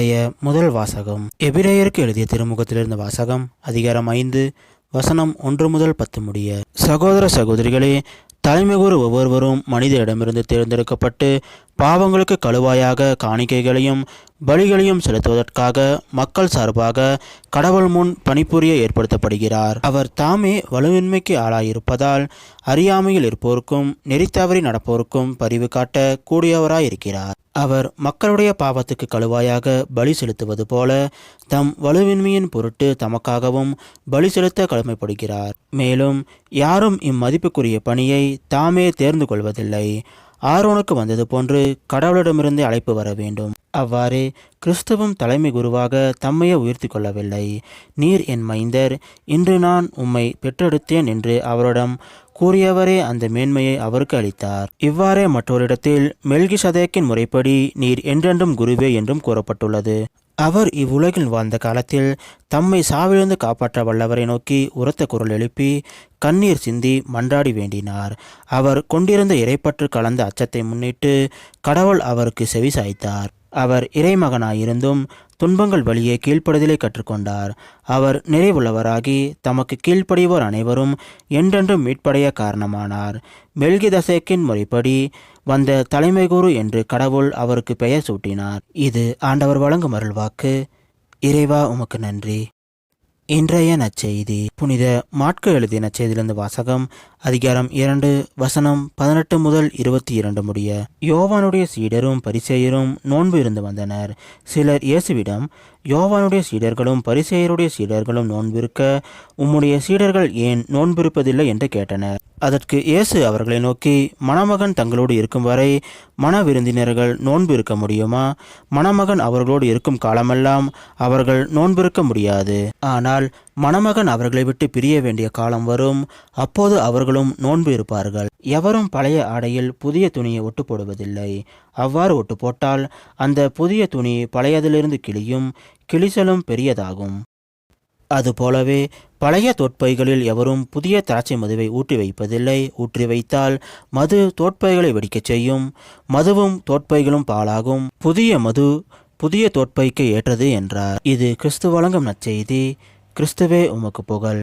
இன்றைய முதல் வாசகம். எபிரேயருக்கு எழுதிய திருமுகத்திலிருந்து வாசகம் அதிகாரம் ஐந்து வசனம் ஒன்று முதல் பத்து முடிய. சகோதர சகோதரிகளே தலைமைகுரு ஒவ்வொருவரும் மனிதரிடமிருந்து தேர்ந்தெடுக்கப்பட்டு பாவங்களுக்கு கழுவாயாக காணிக்கைகளையும் பலிகளையும் செலுத்துவதற்காக மக்கள் சார்பாக கடவுள் முன் பணிபுரிய ஏற்படுத்தப்படுகிறார். அவர் தாமே வலுவின்மைக்கு ஆளாயிருப்பதால் அறியாமையில் இருப்போருக்கும் நெறித்தவறி நடப்போருக்கும் பரிவு காட்ட கூடியவராயிருக்கிறார். அவர் மக்களுடைய பாவத்துக்கு கழுவாயாக பலி செலுத்துவது போல தம் வலுவின்மையின் பொருட்டு தமக்காகவும் பலி செலுத்த கடமைப்படுகிறார். மேலும் யாரும் இம்மதிப்புக்குரிய பணியை தாமே தேர்ந்து கொள்வதில்லை. ஆரோனுக்கு வந்தது போன்று கடவுளிடமிருந்து அழைப்பு வர வேண்டும். அவ்வாறே கிறிஸ்தவம் தலைமை குருவாக தம்மையே உயர்த்தி கொள்ளவில்லை. நீர் என் மைந்தர் இன்று நான் உம்மை பெற்றெடுத்தேன் என்று அவரிடம் கூறியவரே அந்த மேன்மையை அவருக்கு அளித்தார். இவ்வாறே மற்றொரிடத்தில் மெல்கி சதேக்கின் முறைப்படி நீர் என்றென்றும் குருவே என்றும் கூறப்பட்டுள்ளது. அவர் இவ்வுலகில் வாழ்ந்த காலத்தில் தம்மை சாவிலிருந்து காப்பாற்ற வல்லவரை நோக்கி உரத்த குரல் எழுப்பி கண்ணீர் சிந்தி மன்றாடி வேண்டினார். அவர் கொண்டிருந்த இறைப்பற்று கலந்த அச்சத்தை முன்னிட்டு கடவுள் அவருக்கு செவி சாய்த்தார். அவர் இறைமகனாயிருந்தும் துன்பங்கள் வழியே கீழ்ப்படுதலை கற்றுக்கொண்டார். அவர் நிறைவுள்ளவராகி தமக்கு கீழ்ப்படிவோர் அனைவரும் என்றென்றும் மீட்படைய காரணமானார். மெல்கிதசேக்கின் முறைப்படி வந்த தலைமை குரு என்று கடவுள் அவருக்கு பெயர் சூட்டினார். இது ஆண்டவர் வழங்கும் அருள்வாக்கு. இறைவா உமக்கு நன்றி. இன்றைய நச்செய்தி புனித மாட்கு எழுதிய நச்செய்தியிலிருந்து வாசகம் அதிகாரம் இரண்டு வசனம் பதினெட்டு முதல் இருபத்தி இரண்டு முடிய. யோவானுடைய சீடரும் பரிசேயரும் நோன்பு இருந்து வந்தனர். சிலர் இயேசுவிடம் யோவானுடைய சீடர்களும் பரிசேயருடைய சீடர்களும் நோன்பிருக்க உம்முடைய சீடர்கள் ஏன் நோன்பிருப்பதில்லை என்று கேட்டனர். அதற்கு இயேசு அவர்களை நோக்கி மணமகன் தங்களோடு இருக்கும் வரை மன விருந்தினர்கள் நோன்பு இருக்க முடியுமா? மணமகன் அவர்களோடு இருக்கும் காலமெல்லாம் அவர்கள் நோன்பிருக்க முடியாது. ஆனால் மணமகன் அவர்களை விட்டு பிரிய வேண்டிய காலம் வரும். அப்போது அவர்களும் நோன்பு இருப்பார்கள். எவரும் பழைய ஆடையில் புதிய துணியை ஒட்டு போடுவதில்லை அவ்வாறு ஒட்டு போட்டால் அந்த புதிய துணி பழையதிலிருந்து கிளியும் கிளிசலும் பெரியதாகும். அதுபோலவே பழைய தோற்பைகளில் எவரும் புதிய திராட்சை மதுவை ஊற்றி வைப்பதில்லை. ஊற்றி வைத்தால் மது தோற்பைகளை வெடிக்கச் செய்யும். மதுவும் தோற்பைகளும் பாழாகும். புதிய மது புதிய தோற்பைக்கு ஏற்றது என்றார். இது கிறிஸ்து வழங்கும் நற்செய்தி. கிறிஸ்துவே உமக்கு புகழ்.